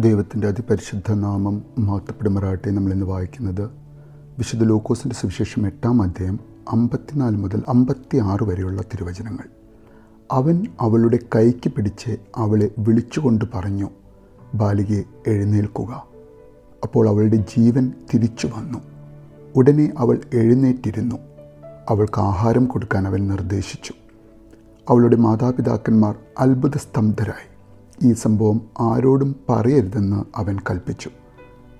ദൈവത്തിന്റെ അതിപരിശുദ്ധ നാമം മഹത്വപ്പെടുമാറാട്ടെ നമ്മളിന്ന് വായിക്കുന്നത് വിശുദ്ധ ലൂക്കോസിന്റെ സുവിശേഷം എട്ടാം അധ്യായം അമ്പത്തിനാല് മുതൽ അമ്പത്തി ആറ് വരെയുള്ള തിരുവചനങ്ങൾ. അവൻ അവളുടെ കൈക്ക് പിടിച്ച് അവളെ വിളിച്ചുകൊണ്ട് പറഞ്ഞു ബാലികയെ എഴുന്നേൽക്കുക. അപ്പോൾ അവളുടെ ജീവൻ തിരിച്ചു വന്നു. ഉടനെ അവൾ എഴുന്നേറ്റിരുന്നു. അവൾക്ക് ആഹാരം കൊടുക്കാൻ അവൻ നിർദ്ദേശിച്ചു. അവളുടെ മാതാപിതാക്കന്മാർ അത്ഭുത സ്തംഭരായി ഈ സംഭവം ആരോടും പറയരുതെന്ന് അവൻ കൽപ്പിച്ചു.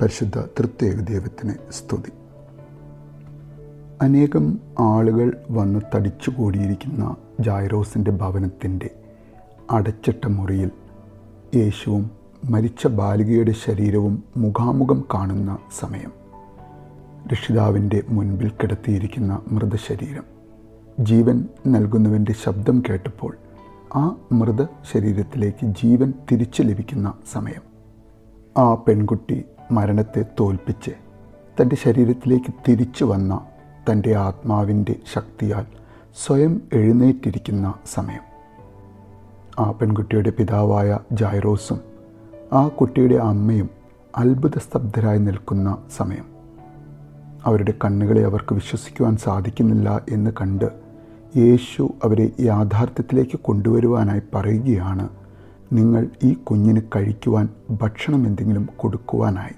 പരിശുദ്ധ തൃത്യേക ദൈവത്തിന് സ്തുതി. അനേകം ആളുകൾ വന്ന് തടിച്ചുകൂടിയിരിക്കുന്ന ജായറോസിന്റെ ഭവനത്തിന്റെ അടച്ചിട്ട മുറിയിൽ യേശുവും മരിച്ച ബാലികയുടെ ശരീരവും മുഖാമുഖം കാണുന്ന സമയം. രക്ഷിതാവിന്റെ മുൻപിൽ കിടത്തിയിരിക്കുന്ന മൃതശരീരം. ജീവൻ നൽകുന്നവന്റെ ശബ്ദം കേട്ടപ്പോൾ ആ മൃത ശരീരത്തിലേക്ക് ജീവൻ തിരിച്ചു ലഭിക്കുന്ന സമയം. ആ പെൺകുട്ടി മരണത്തെ തോൽപ്പിച്ച് തന്റെ ശരീരത്തിലേക്ക് തിരിച്ചു വന്ന തന്റെ ആത്മാവിന്റെ ശക്തിയാൽ സ്വയം എഴുന്നേറ്റിരിക്കുന്ന സമയം. ആ പെൺകുട്ടിയുടെ പിതാവായ ജൈറോസും ആ കുട്ടിയുടെ അമ്മയും അത്ഭുത സ്തബ്ധരായി നിൽക്കുന്ന സമയം. അവരുടെ കണ്ണുകളെ അവർക്ക് വിശ്വസിക്കുവാൻ സാധിക്കുന്നില്ല എന്ന് കണ്ട് യേശു അവരെ യാഥാർത്ഥ്യത്തിലേക്ക് കൊണ്ടുവരുവാനായി പറയുകയാണ് നിങ്ങൾ ഈ കുഞ്ഞിന് കഴിക്കുവാൻ ഭക്ഷണം എന്തെങ്കിലും കൊടുക്കുവാനായി.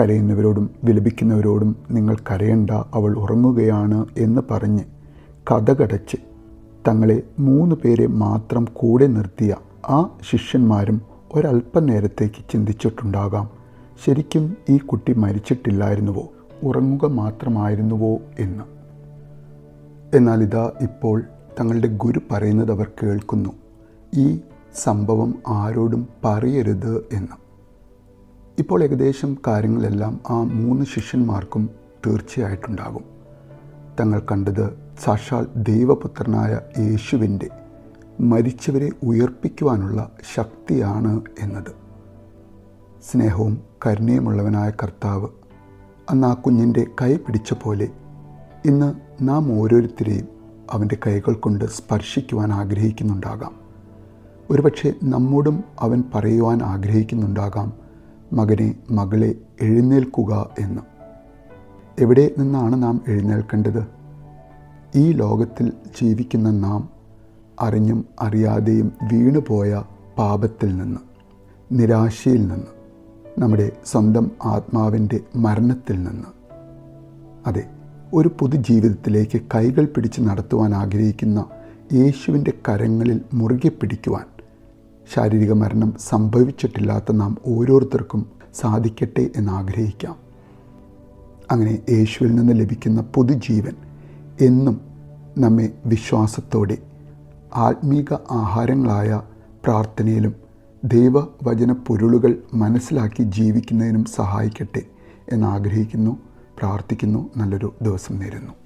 കരയുന്നവരോടും വിലപിക്കുന്നവരോടും നിങ്ങൾ കരയണ്ട അവൾ ഉറങ്ങുകയാണ് എന്ന് പറഞ്ഞ് കഥകടച്ച് തങ്ങളെ മൂന്ന് പേരെ മാത്രം കൂടെ നിർത്തിയ ആ ശിഷ്യന്മാരും ഒരല്പനേരത്തേക്ക് ചിന്തിച്ചിട്ടുണ്ടാകാം ശരിക്കും ഈ കുട്ടി മരിച്ചിട്ടില്ലായിരുന്നുവോ? ഉറങ്ങുക മാത്രമായിരുന്നുവോ? എന്ന്. എന്നാൽ ഇതാ ഇപ്പോൾ തങ്ങളുടെ ഗുരു പറയുന്നത് അവർ കേൾക്കുന്നു. ഈ സംഭവം ആരോടും പറയരുത് എന്ന്. ഇപ്പോൾ ഏകദേശം കാര്യങ്ങളെല്ലാം ആ മൂന്ന് ശിഷ്യന്മാർക്കും തീർച്ചയായിട്ടുണ്ടാകും. തങ്ങൾ കണ്ടത് സാക്ഷാൽ ദൈവപുത്രനായ യേശുവിന്റെ മരിച്ചവരെ ഉയർപ്പിക്കുവാനുള്ള ശക്തിയാണ് എന്നത്. സ്നേഹവും കരുണയുമുള്ളവനായ കർത്താവ് അന്ന് ആ കുഞ്ഞിന്റെ കൈ പിടിച്ച പോലെ ഇന്ന് നാം ഓരോരുത്തരെയും അവന്റെ കൈകൾ കൊണ്ട് സ്പർശിക്കുവാൻ ആഗ്രഹിക്കുന്നുണ്ടാകാം. ഒരുപക്ഷെ നമ്മോടും അവൻ പറയുവാൻ ആഗ്രഹിക്കുന്നുണ്ടാകാം മകനെ മകളെ എഴുന്നേൽക്കുക എന്ന്. എവിടെ നിന്നാണ് നാം എഴുന്നേൽക്കേണ്ടത്? ഈ ലോകത്തിൽ ജീവിക്കുന്ന നാം അറിഞ്ഞും അറിയാതെയും വീണുപോയ പാപത്തിൽ നിന്ന് നിരാശയിൽ നിന്ന് നമ്മുടെ സ്വന്തം ആത്മാവിന്റെ മരണത്തിൽ നിന്ന്. അതെ ഒരു പുതുജീവിതത്തിലേക്ക് കൈകൾ പിടിച്ച് നടത്തുവാൻ ആഗ്രഹിക്കുന്ന യേശുവിന്റെ കരങ്ങളിൽ മുറുകെ പിടിക്കുവാൻ ശാരീരിക മരണം സംഭവിച്ചിട്ടില്ലാത്ത നാം ഓരോരുത്തർക്കും സാധിക്കട്ടെ എന്നാഗ്രഹിക്കാം. അങ്ങനെ യേശുവിൽ നിന്ന് ലഭിക്കുന്ന പുതുജീവൻ എന്നും നമ്മെ വിശ്വാസത്തോടെ ആത്മീക ആഹാരങ്ങളായ പ്രാർത്ഥനയിലും ദൈവവചന പൊരുളുകൾ മനസ്സിലാക്കി ജീവിക്കുന്നതിനും സഹായിക്കട്ടെ എന്നാഗ്രഹിക്കുന്നു. പ്രാർത്ഥിക്കുന്നു. നല്ലൊരു ദിവസം നേരുന്നു.